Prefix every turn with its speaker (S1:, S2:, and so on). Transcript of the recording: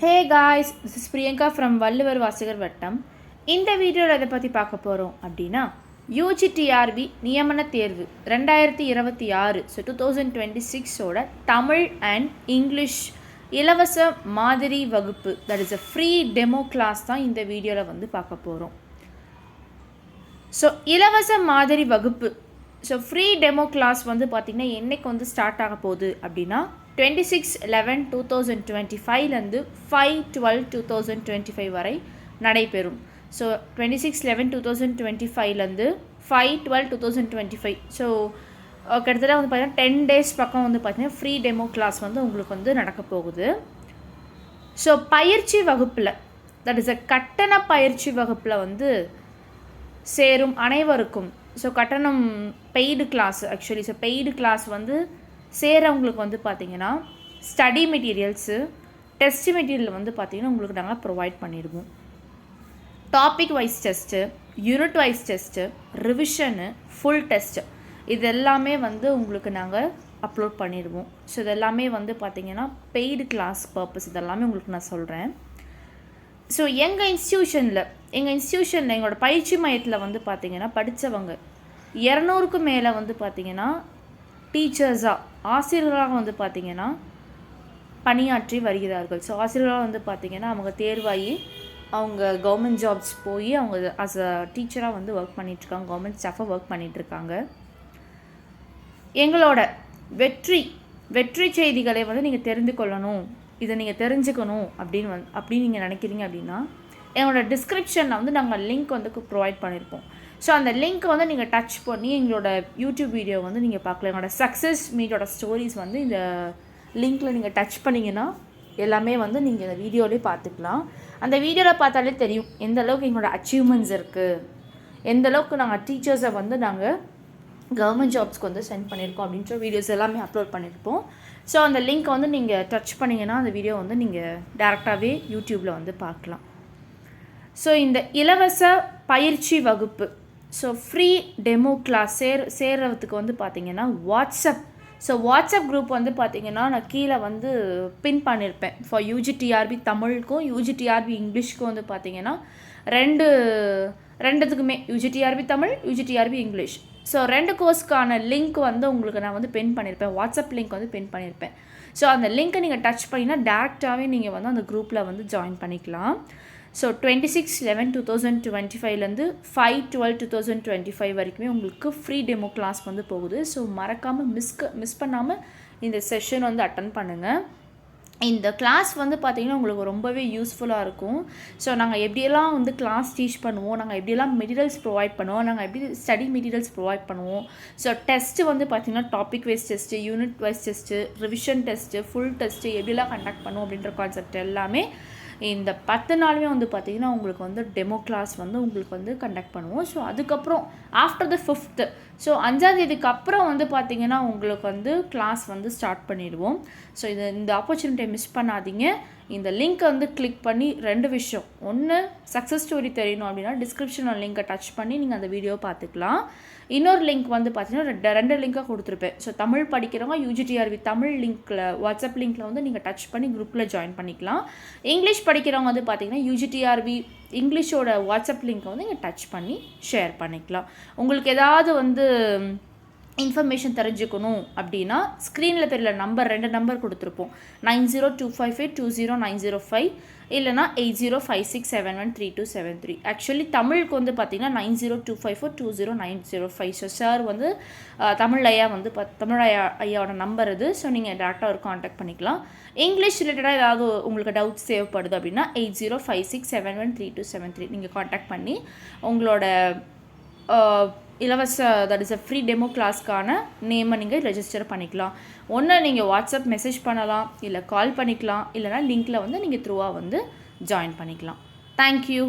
S1: Hey guys this is Priyanka from Valluvar Vasagar Vattam இந்த வீடியோவில் எதை பற்றி பார்க்க போகிறோம் அப்படின்னா யூஜிடிஆர்பி நியமன தேர்வு ரெண்டாயிரத்தி இருபத்தி ஆறு ஸோ டூ தௌசண்ட் டுவெண்ட்டி சிக்ஸோட தமிழ் அண்ட் இங்கிலீஷ் இலவச மாதிரி வகுப்பு that is a free demo class தான் இந்த வீடியோவில் வந்து பார்க்க போகிறோம் ஸோ இலவச மாதிரி வகுப்பு ஸோ ஃப்ரீ டெமோ கிளாஸ் வந்து பார்த்திங்கன்னா என்னைக்கு வந்து ஸ்டார்ட் ஆக போகுது அப்படின்னா twenty six eleven two thousand twenty ஃபைவ்லேருந்து five twelve two thousand twenty five வரை நடைபெறும். So twenty six eleven two thousand twenty ஃபைவ்லேருந்து five twelve two thousand twenty five so கிட்டத்தட்ட வந்து பார்த்தீங்கன்னா டென் டேஸ் பக்கம் வந்து பார்த்தீங்கன்னா ஃப்ரீ டெமோ கிளாஸ் வந்து உங்களுக்கு வந்து நடக்க போகுது. ஸோ பயிற்சி வகுப்பில் தட் இஸ் அ கட்டண பயிற்சி வகுப்பில் வந்து சேரும் அனைவருக்கும். ஸோ கட்டணம் paid class actually so paid class வந்து சேரவங்களுக்கு வந்து பார்த்திங்கன்னா ஸ்டடி மெட்டீரியல்ஸு டெஸ்ட் மெட்டீரியல் வந்து பார்த்திங்கன்னா உங்களுக்கு நாங்கள் ப்ரொவைட் பண்ணிடுவோம். Topic wise test unit wise test revision full test இது எல்லாமே வந்து உங்களுக்கு நாங்கள் அப்லோட் பண்ணிடுவோம். ஸோ இது எல்லாமே வந்து பார்த்திங்கன்னா பெய்டு கிளாஸ் பர்பஸ் இதெல்லாமே உங்களுக்கு நான் சொல்கிறேன் ஸோ எங்கள் இன்ஸ்டியூஷனில் எங்கள் இன்ஸ்டியூஷனில் எங்களோட பயிற்சி மையத்தில் வந்து பார்த்திங்கன்னா படித்தவங்க இரநூறுக்கும் மேலே வந்து பார்த்திங்கன்னா டீச்சர்ஸாக ஆசிரியர்களாக வந்து பார்த்திங்கன்னா பணியாற்றி வருகிறார்கள். ஸோ ஆசிரியர்களாக வந்து பார்த்திங்கன்னா அவங்க தேர்வாகி அவங்க கவர்மெண்ட் ஜாப்ஸ் போய் அவங்க அஸ் அ டீச்சராக வந்து ஒர்க் பண்ணிகிட்ருக்காங்க கவர்மெண்ட் ஸ்டாஃபாக ஒர்க் பண்ணிகிட்ருக்காங்க எங்களோட வெற்றி வெற்றி செய்திகளை வந்து நீங்கள் தெரிந்து கொள்ளணும். இதை நீங்கள் தெரிஞ்சுக்கணும் அப்படின்னு வந்து அப்படின்னு நீங்கள் நினைக்கிறீங்க அப்படின்னா எங்களோட டிஸ்கிரிப்ஷனில் வந்து நாங்கள் லிங்க் வந்து ப்ரொவைட் பண்ணியிருப்போம் ஸோ அந்த லிங்க்கை வந்து நீங்கள் டச் பண்ணி எங்களோட யூடியூப் வீடியோ வந்து நீங்கள் பார்க்கலாம். எங்களோட சக்ஸஸ் மீட்டோட ஸ்டோரிஸ் வந்து இந்த லிங்க்கில் நீங்கள் டச் பண்ணிங்கன்னா எல்லாமே வந்து நீங்கள் இந்த வீடியோலேயே பார்த்துக்கலாம். அந்த வீடியோவில் பார்த்தாலே தெரியும் எந்த அளவுக்கு எங்களோட அச்சீவ்மெண்ட்ஸ் இருக்குது எந்த அளவுக்கு நாங்கள் டீச்சர்ஸை வந்து நாங்கள் கவர்மெண்ட் ஜாப்ஸ்க்கு வந்து சென்ட் பண்ணியிருக்கோம் அப்படின்ற வீடியோஸ் எல்லாமே அப்லோட் பண்ணியிருப்போம். ஸோ அந்த லிங்க்கை வந்து நீங்கள் டச் பண்ணிங்கன்னா அந்த வீடியோ வந்து நீங்கள் டேரெக்டாகவே யூடியூப்பில் வந்து பார்க்கலாம். ஸோ இந்த இலவச பயிற்சி வகுப்பு ஸோ ஃப்ரீ டெமோ கிளாஸ் சேர் சேர்றதுக்கு வந்து பார்த்தீங்கன்னா வாட்ஸ்அப் ஸோ வாட்ஸ்அப் குரூப் வந்து பார்த்தீங்கன்னா நான் கீழே வந்து பின் பண்ணியிருப்பேன் ஃபார் யூஜிடிஆர்பி தமிழுக்கும் யூஜிடிஆர்பி இங்கிலீஷ்க்கும் வந்து பார்த்தீங்கன்னா ரெண்டு ரெண்டுத்துக்குமே. UGTRB Tamil UGTRB English. So ரெண்டு கோர்ஸ்க்கான லிங்க் வந்து உங்களுக்கு நான் வந்து பின் பண்ணியிருப்பேன் வாட்ஸ்அப் லிங்க் வந்து பின் பண்ணியிருப்பேன் ஸோ அந்த லிங்க்கை நீங்கள் டச் பண்ணினா டேரெக்டாகவே நீங்கள் வந்து அந்த குரூப்பில் வந்து ஜாயின் பண்ணிக்கலாம். So twenty six eleven two thousand twenty ஃபைவ்லேருந்து five twelve two thousand twenty five வரைக்குமே உங்களுக்கு ஃப்ரீ டெமோ கிளாஸ் வந்து போகுது. ஸோ மறக்காமல் மிஸ்க மிஸ் பண்ணாமல் இந்த செஷன் வந்து அட்டன் பண்ணுங்கள் இந்த கிளாஸ் வந்து பார்த்திங்கன்னா உங்களுக்கு ரொம்பவே யூஸ்ஃபுல்லாக இருக்கும். ஸோ நாங்கள் எப்படியெல்லாம் வந்து கிளாஸ் டீச் பண்ணுவோம் நாங்கள் எப்படியெல்லாம் மெட்டீரியல்ஸ் ப்ரொவைட் பண்ணுவோம் நாங்கள் எப்படி ஸ்டடி மெட்டீரியல்ஸ் ப்ரொவைட் பண்ணுவோம். ஸோ டெஸ்ட்டு வந்து பார்த்திங்கன்னா topic wise test unit wise test revision test full test எப்படிலாம் கண்டக்ட் பண்ணுவோம் அப்படின்ற கான்செப்ட் எல்லாமே இந்த பத்து நாளுமே வந்து பார்த்திங்கன்னா உங்களுக்கு வந்து டெமோ கிளாஸ் வந்து உங்களுக்கு வந்து கண்டக்ட் பண்ணுவோம். ஸோ அதுக்கப்புறம் ஆஃப்டர் த ஃபிஃப்த்து ஸோ அஞ்சாந்தேதிக்கு அப்புறம் வந்து பார்த்திங்கன்னா உங்களுக்கு வந்து கிளாஸ் வந்து ஸ்டார்ட் பண்ணிடுவோம். ஸோ இது இந்த ஆப்பர்ச்சுனிட்டியை மிஸ் பண்ணாதீங்க. இந்த லிங்க்கை வந்து கிளிக் பண்ணி ரெண்டு விஷயம். ஒன்று சக்ஸஸ் ஸ்டோரி தெரியணும் அப்படின்னா டிஸ்கிரிப்ஷனில் லிங்க்கை டச் பண்ணி நீங்கள் அந்த வீடியோ பார்த்துக்கலாம். இன்னொரு லிங்க் வந்து பார்த்தீங்கன்னா ரெண்டு ரெண்டு லிங்காக கொடுத்துருப்பேன். ஸோ தமிழ் படிக்கிறவங்க யூஜிடிஆர்வி தமிழ் லிங்க்கில் வாட்ஸ்அப் லிங்க்கில் வந்து நீங்கள் டச் பண்ணி குரூப்பில் ஜாயின் பண்ணிக்கலாம். இங்கிலீஷ் படிக்கிறவங்க வந்து பார்த்தீங்கன்னா யூஜிடிஆர்வி இங்கிலீஷோட வாட்ஸ்அப் லிங்க்கை வந்து நீங்கள் டச் பண்ணி ஷேர் பண்ணிக்கலாம். உங்களுக்கு ஏதாவது வந்து இன்ஃபர்மேஷன் தெரிஞ்சுக்கணும் அப்படின்னா ஸ்க்ரீனில் தெரியல நம்பர் ரெண்டு நம்பர் கொடுத்துருப்போம். Nine zero two five five two zero nine zero five இல்லைனா eight zero five six seven one three two seven three actually தமிழுக்கு வந்து பார்த்தீங்கன்னா nine zero two five four two zero nine zero five so sir வந்து தமிழ் ஐயா வந்து பத் தமிழ் ஐயா ஐயாவோட நம்பர் இது. ஸோ நீங்கள் டேரெக்டாக ஒரு காண்டாக்ட் பண்ணிக்கலாம். இங்கிலீஷ் ரிலேட்டடாக ஏதாவது உங்களுக்கு டவுட்ஸ் தேவைப்படுது அப்படின்னா eight zero five six seven one three two seven three நீங்கள் காண்டாக்ட் பண்ணி உங்களோட இலவச that is a free demo கிளாஸ்க்கான நேமை நீங்கள் ரெஜிஸ்டர் பண்ணிக்கலாம். ஒன்று நீங்கள் வாட்ஸ்அப் மெசேஜ் பண்ணலாம் இல்லை கால் பண்ணிக்கலாம் இல்லைனா லிங்க்கில் வந்து நீங்கள் த்ரூவாக வந்து ஜாயின் பண்ணிக்கலாம். தேங்க்யூ